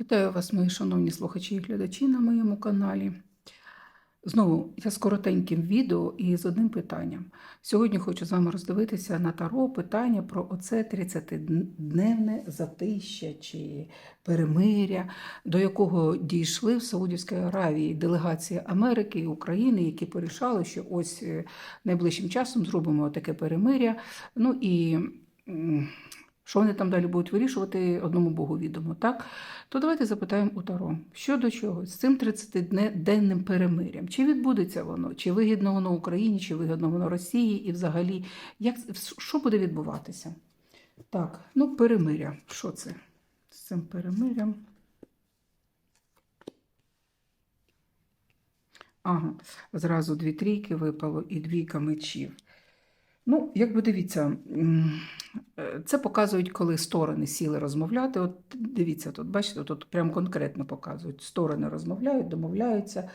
Вітаю вас, мої шановні слухачі і глядачі на моєму каналі. Знову я з коротеньким відео і з одним питанням. Сьогодні хочу з вами роздивитися на таро питання про оце 30-дневне затища чи перемиря, до якого дійшли в Саудівській Аравії делегації Америки і України, які порішали, що ось е, найближчим часом зробимо таке перемиря. Ну і що вони там далі будуть вирішувати, одному Богу відомо, так? То давайте запитаємо у Таро, що до чого з цим 30-денним перемирям? Чи відбудеться воно, чи вигідно воно Україні, чи вигідно воно Росії, і взагалі, як, що буде відбуватися? Так, ну перемиря. Що це? З цим перемирям. Ага, зразу дві трійки випало і двійка мечів. Ну, як би дивіться, е, це показують, коли сторони сіли розмовляти. От дивіться, тут бачите, тут прям конкретно показують. Сторони розмовляють, домовляються.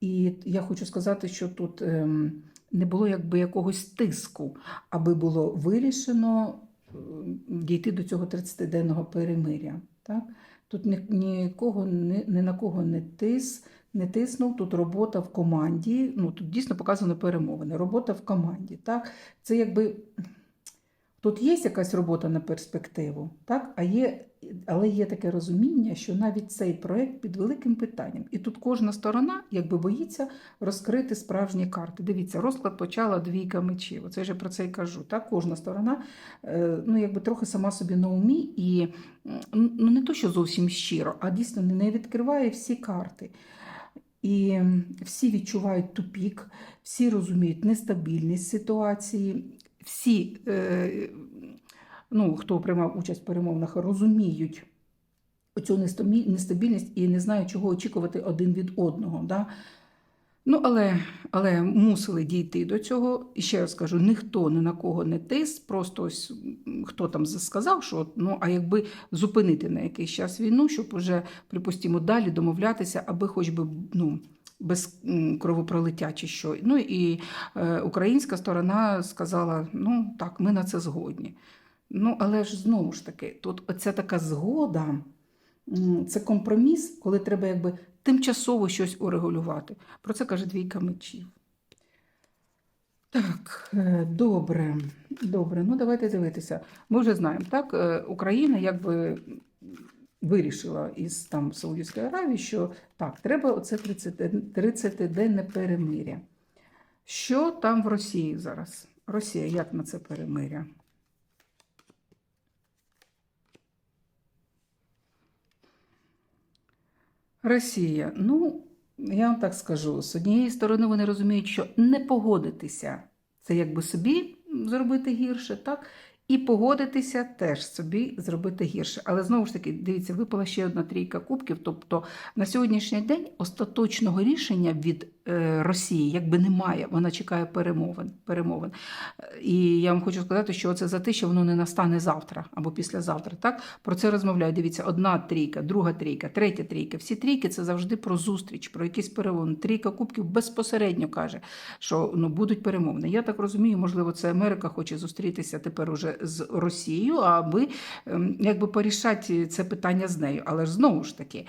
І я хочу сказати, що тут ем, не було якби якогось тиску, аби було вирішено дійти до цього 30-денного перемиря. Так? Тут ні, нікого, ні, ні на кого не тис, не тиснув. Тут робота в команді. Ну тут дійсно показано перемовини. Робота в команді. Так? Це якби тут є якась робота на перспективу, так? А є, але є таке розуміння, що навіть цей проект під великим питанням. І тут кожна сторона якби боїться розкрити справжні карти. Дивіться, розклад почала двійка мечів. Оце ж я про це і кажу. Так? Кожна сторона е, ну, якби трохи сама собі на умі і ну, не то, що зовсім щиро, а дійсно не відкриває всі карти. І всі відчувають тупік, всі розуміють нестабільність ситуації, всі, е, ну, хто приймав участь в перемовинах, розуміють цю нестабільність і не знають, чого очікувати один від одного. Да? Ну, але, але мусили дійти до цього. І ще раз кажу, ніхто ні на кого не тис, просто ось хто там сказав, що ну, а якби зупинити на якийсь час війну, щоб уже, припустимо, далі домовлятися, аби хоч би ну, без кровопролиття чи що. Ну і е, українська сторона сказала: ну так, ми на це згодні. Ну, але ж знову ж таки, тут оця така згода. Це компроміс, коли треба якби тимчасово щось урегулювати. Про це каже двійка мечів. Так, е, добре, добре. Ну давайте дивитися. Ми вже знаємо, так, е, Україна якби вирішила із там Саудівської Аравії, що так, треба оце 30 30-денне перемиря. Що там в Росії зараз? Росія як на це перемиря? Росія. Ну, я вам так скажу: з однієї сторони, вони розуміють, що не погодитися це якби собі зробити гірше, так? І погодитися теж собі зробити гірше. Але знову ж таки, дивіться, випала ще одна трійка кубків. Тобто на сьогоднішній день остаточного рішення від Росії якби немає. Вона чекає перемовин. перемовин. Е, І я вам хочу сказати, що це за те, що воно не настане завтра або післязавтра. Так про це розмовляють. Дивіться, одна трійка, друга трійка, третя трійка. Всі трійки це завжди про зустріч, про якісь перемовини. Трійка кубків безпосередньо каже, що ну будуть перемовини. Я так розумію, можливо, це Америка хоче зустрітися тепер уже з Росією, аби ем, якби порішати це питання з нею. Але ж знову ж таки,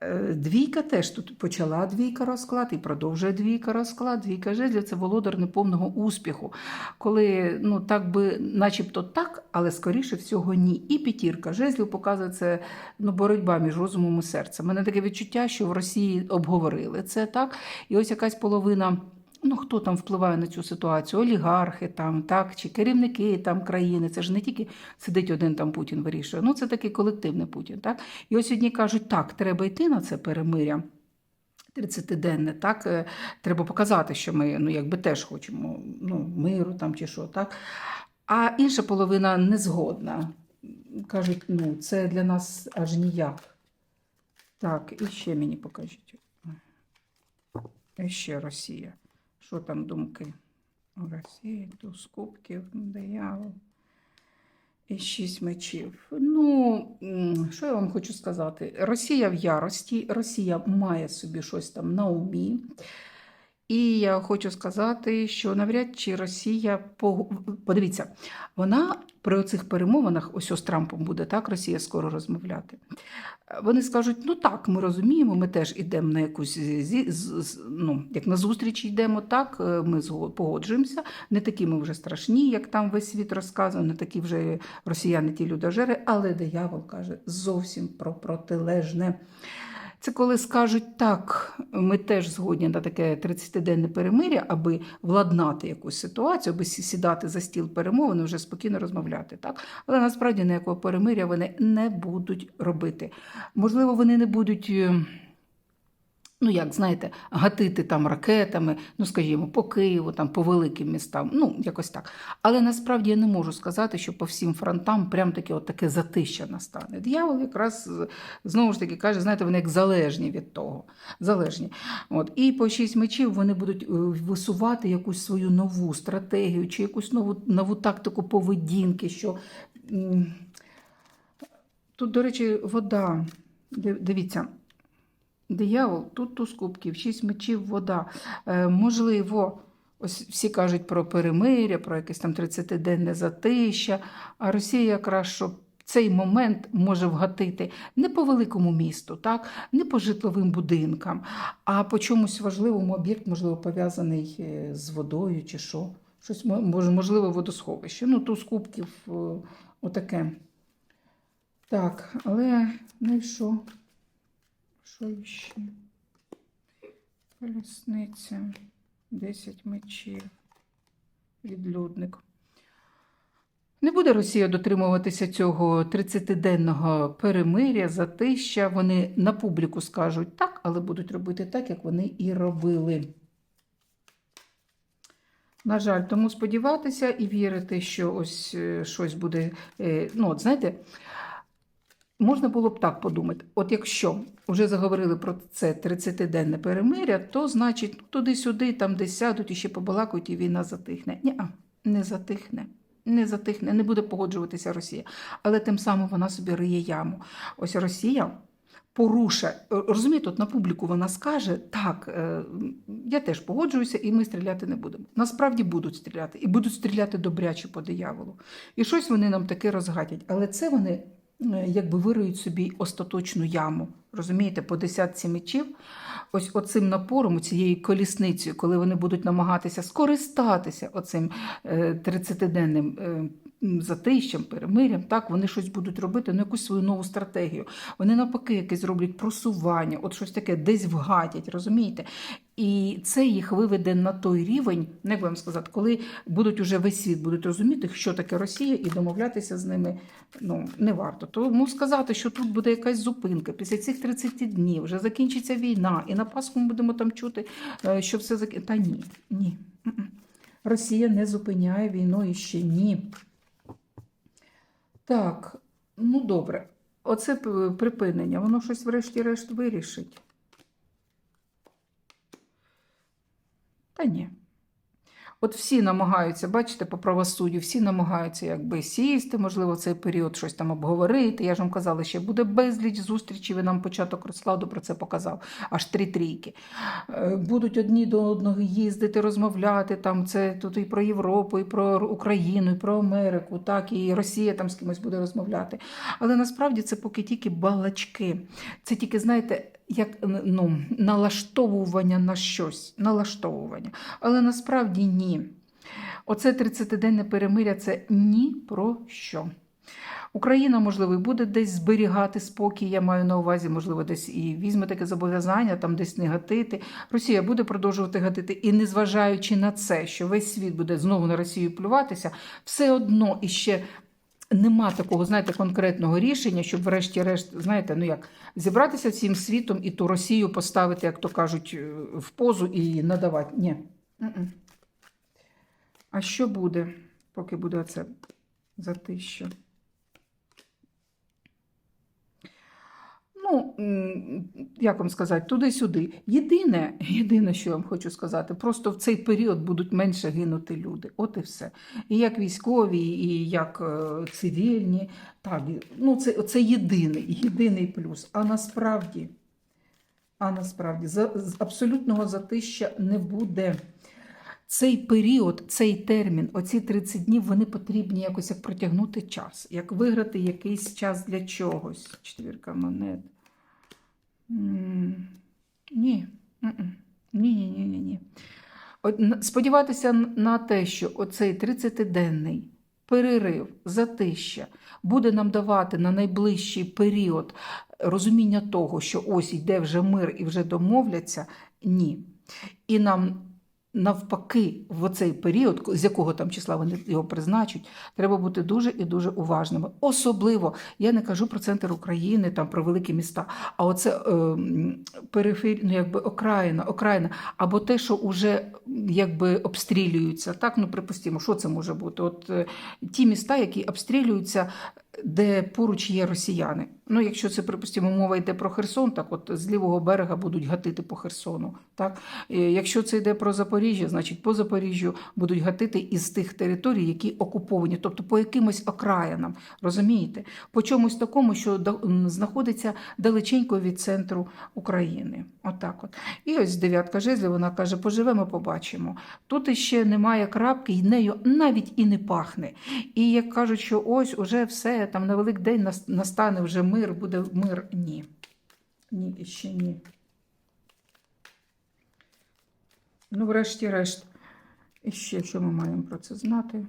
е, двійка теж тут почала двійка розклад і продовжує двійка розклад. Двійка жезлів це володар неповного успіху. Коли ну так би, начебто так, але скоріше всього ні. І п'ятірка жезлів показує це ну, боротьба між розумом і серцем. Мене таке відчуття, що в Росії обговорили це так. І ось якась половина. Ну, хто там впливає на цю ситуацію? Олігархи там, так, чи керівники там країни. Це ж не тільки сидить один там Путін вирішує. Ну, це такий колективний Путін. Так? І ось одні кажуть, так, треба йти на це перемиря. 30-денне, так, е, треба показати, що ми ну, якби теж хочемо ну, миру там чи що, так. А інша половина не згодна. Кажуть, ну, це для нас аж ніяк. Так, і ще мені покажіть. І ще Росія. Що там думки? У Росії, туз кубків, диявол. І шість мечів. Ну, що я вам хочу сказати? Росія в ярості, Росія має собі щось там на умі. І я хочу сказати, що навряд чи Росія подивіться, вона при оцих перемовинах, ось з Трампом буде так, Росія скоро розмовляти. Вони скажуть: ну так, ми розуміємо, ми теж йдемо на якусь ну, як на зустріч йдемо, так, е, ми погоджуємося. Не такі ми вже страшні, як там весь світ розказує, не такі вже росіяни ті людожери, але диявол каже зовсім про протилежне. Це коли скажуть так, ми теж згодні на таке 30-денне перемиря, аби владнати якусь ситуацію, аби сідати за стіл перемовин і вже спокійно розмовляти. Так? Але насправді ніякого перемиря вони не будуть робити. Можливо, вони не будуть. Ну, як знаєте, гатити там ракетами, ну скажімо, по Києву, там по великим містам, ну якось так. Але насправді я не можу сказати, що по всім фронтам прям таке от таке затища настане. Д'явол якраз знову ж таки каже, знаєте, вони як залежні від того. Залежні. От. І по шість мечів вони будуть е, висувати якусь свою нову стратегію чи якусь нову, нову тактику поведінки. що... Тут, до речі, вода. Дивіться. Диявол, тут туз кубків, шість мечів, вода. Е, можливо, ось всі кажуть про перемиря, про якесь там 30-денне затища, а Росія якраз що цей момент може вгатити не по великому місту, так? не по житловим будинкам, а по чомусь важливому об'єкт, можливо, пов'язаний е, з водою чи що. Щось можливо, водосховище. Ну, туз кубків е, отаке. Так, але ну і що? Що ще? Колісниця, 10 мечів, відлюдник. Не буде Росія дотримуватися цього 30-денного перемиря, затища. Вони на публіку скажуть так, але будуть робити так, як вони і робили. На жаль, тому сподіватися і вірити, що ось е, щось буде. е, Ну, от знаєте, Можна було б так подумати: от якщо вже заговорили про це 30-денне перемиря, то значить туди-сюди, там десь сядуть і ще побалакають, і війна затихне. Ні, не затихне. Не затихне, не буде погоджуватися Росія. Але тим самим вона собі риє яму. Ось Росія порушує, розумієте, от на публіку вона скаже: так, е, я теж погоджуюся, і ми стріляти не будемо. Насправді будуть стріляти, і будуть стріляти добряче по дияволу. І щось вони нам таке розгадять. Але це вони якби вирують собі остаточну яму. Розумієте, по десятці мечів, ось оцим напором, цією колісницею, коли вони будуть намагатися скористатися оцим е, 30-денним е, затищем, перемирям, так, вони щось будуть робити, ну якусь свою нову стратегію. Вони навпаки якесь зроблять просування, от щось таке десь вгадять, розумієте? І це їх виведе на той рівень, ну, як вам сказати, коли будуть уже весь світ будуть розуміти, що таке Росія, і домовлятися з ними ну, не варто. Тому сказати, що тут буде якась зупинка після цих 30 днів, вже закінчиться війна, і на Пасху ми будемо там чути, е, що все зак... Та ні, ні. Росія не зупиняє війну і ще ні. Так, ну добре. Оце припинення, воно щось врешті-решт вирішить. Та ні. От всі намагаються, бачите, по правосуддю, всі намагаються якби сісти, можливо, в цей період щось там обговорити. Я ж вам казала, ще буде безліч зустрічей, ви нам початок розкладу про це показав, аж три трійки. Е, Будуть одні до одного їздити, розмовляти. Там це тут і про Європу, і про Україну, і про Америку, так, і Росія там з кимось буде розмовляти. Але насправді це поки тільки балачки. Це тільки, знаєте, як ну, налаштовування на щось, налаштовування. Але насправді ні. Оце 30-денне перемиря це ні про що. Україна, можливо, буде десь зберігати спокій, я маю на увазі, можливо, десь і візьме таке зобов'язання, там десь не гатити. Росія буде продовжувати гатити. І незважаючи на це, що весь світ буде знову на Росію плюватися, все одно іще нема такого, знаєте, конкретного рішення, щоб врешті-решт, знаєте, ну як зібратися всім світом і ту Росію поставити, як то кажуть, е, в позу і надавати. Ні. А що буде, поки буде це затища? Ну, як вам сказати, туди-сюди. Єдине, єдине, що я вам хочу сказати, просто в цей період будуть менше гинути люди. От і все. І як військові, і як е, цивільні. Так, ну це, це єдиний, єдиний плюс. А насправді, А насправді за, з абсолютного затища не буде. Цей період, цей термін, оці 30 днів, вони потрібні якось як протягнути час, як виграти якийсь час для чогось. Четвірка монет. М, Ні. М-м. Ні, ні, ні, ні, ні. От, н- сподіватися на те, що оцей 30-денний перерив, затища буде нам давати на найближчий період розуміння того, що ось йде вже мир і вже домовляться, ні. І нам навпаки, в оцей період, з якого там числа вони його призначать, треба бути дуже і дуже уважними. Особливо я не кажу про центр України, там про великі міста, а оце е, перифер, ну, якби окраїна, окраїна, або те, що вже якби обстрілюються. Так, ну припустимо, що це може бути? От е, ті міста, які обстрілюються, де поруч є росіяни. Ну, якщо це, припустимо, мова йде про Херсон, так от з лівого берега будуть гатити по Херсону. Так? Е, Якщо це йде про Запоріжжя, значить по Запоріжжю будуть гатити із тих територій, які окуповані, тобто по якимось окраїнам, розумієте? По чомусь такому, що знаходиться далеченько від центру України. Отак от. І ось дев'ятка жезлів, вона каже: поживемо, побачимо. Тут іще немає крапки, і нею навіть і не пахне. І як кажуть, що ось уже все, там на Великдень нас- настане вже мир, буде мир. Ні. Ні, ще ні. Ну, врешті-решт, і ще що ми маємо про це знати?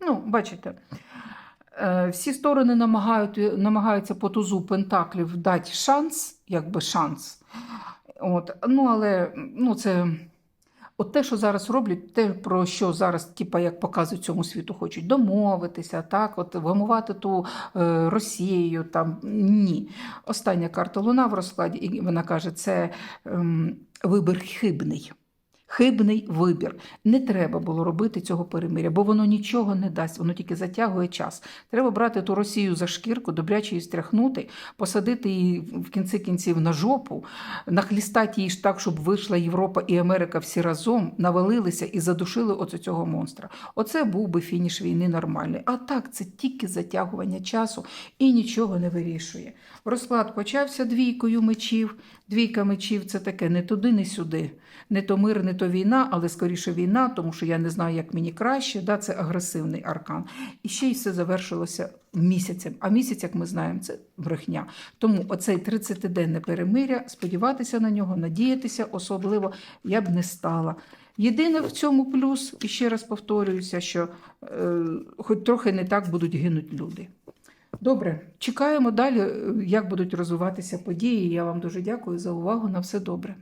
Ну, бачите, е, всі сторони намагають, намагаються по тузу пентаклів дати шанс, якби шанс. От, ну, але ну, це от те, що зараз роблять, те, про що зараз, типа, як показують цьому світу, хочуть домовитися, так, от вгамувати ту е, Росію. Там ні. Остання карта Луна в розкладі, і вона каже, це е, вибір хибний. Хибний вибір. Не треба було робити цього перемиря, бо воно нічого не дасть, воно тільки затягує час. Треба брати ту Росію за шкірку, добряче її стряхнути, посадити її в кінці кінців на жопу, нахлістати її ж так, щоб вийшла Європа і Америка всі разом, навалилися і задушили оце цього монстра. Оце був би фініш війни нормальний. А так, це тільки затягування часу і нічого не вирішує. Розклад почався двійкою мечів. Двійка мечів це таке не туди, не сюди. Не то мир, не то війна, але скоріше війна, тому що я не знаю, як мені краще. Да, це агресивний аркан. І ще й все завершилося місяцем. А місяць, як ми знаємо, це брехня. Тому оцей 30-денне перемиря, сподіватися на нього, надіятися особливо я б не стала. Єдине в цьому плюс, і ще раз повторююся, що е, хоч трохи не так будуть гинуть люди. Добре, чекаємо далі, е, як будуть розвиватися події. Я вам дуже дякую за увагу. На все добре.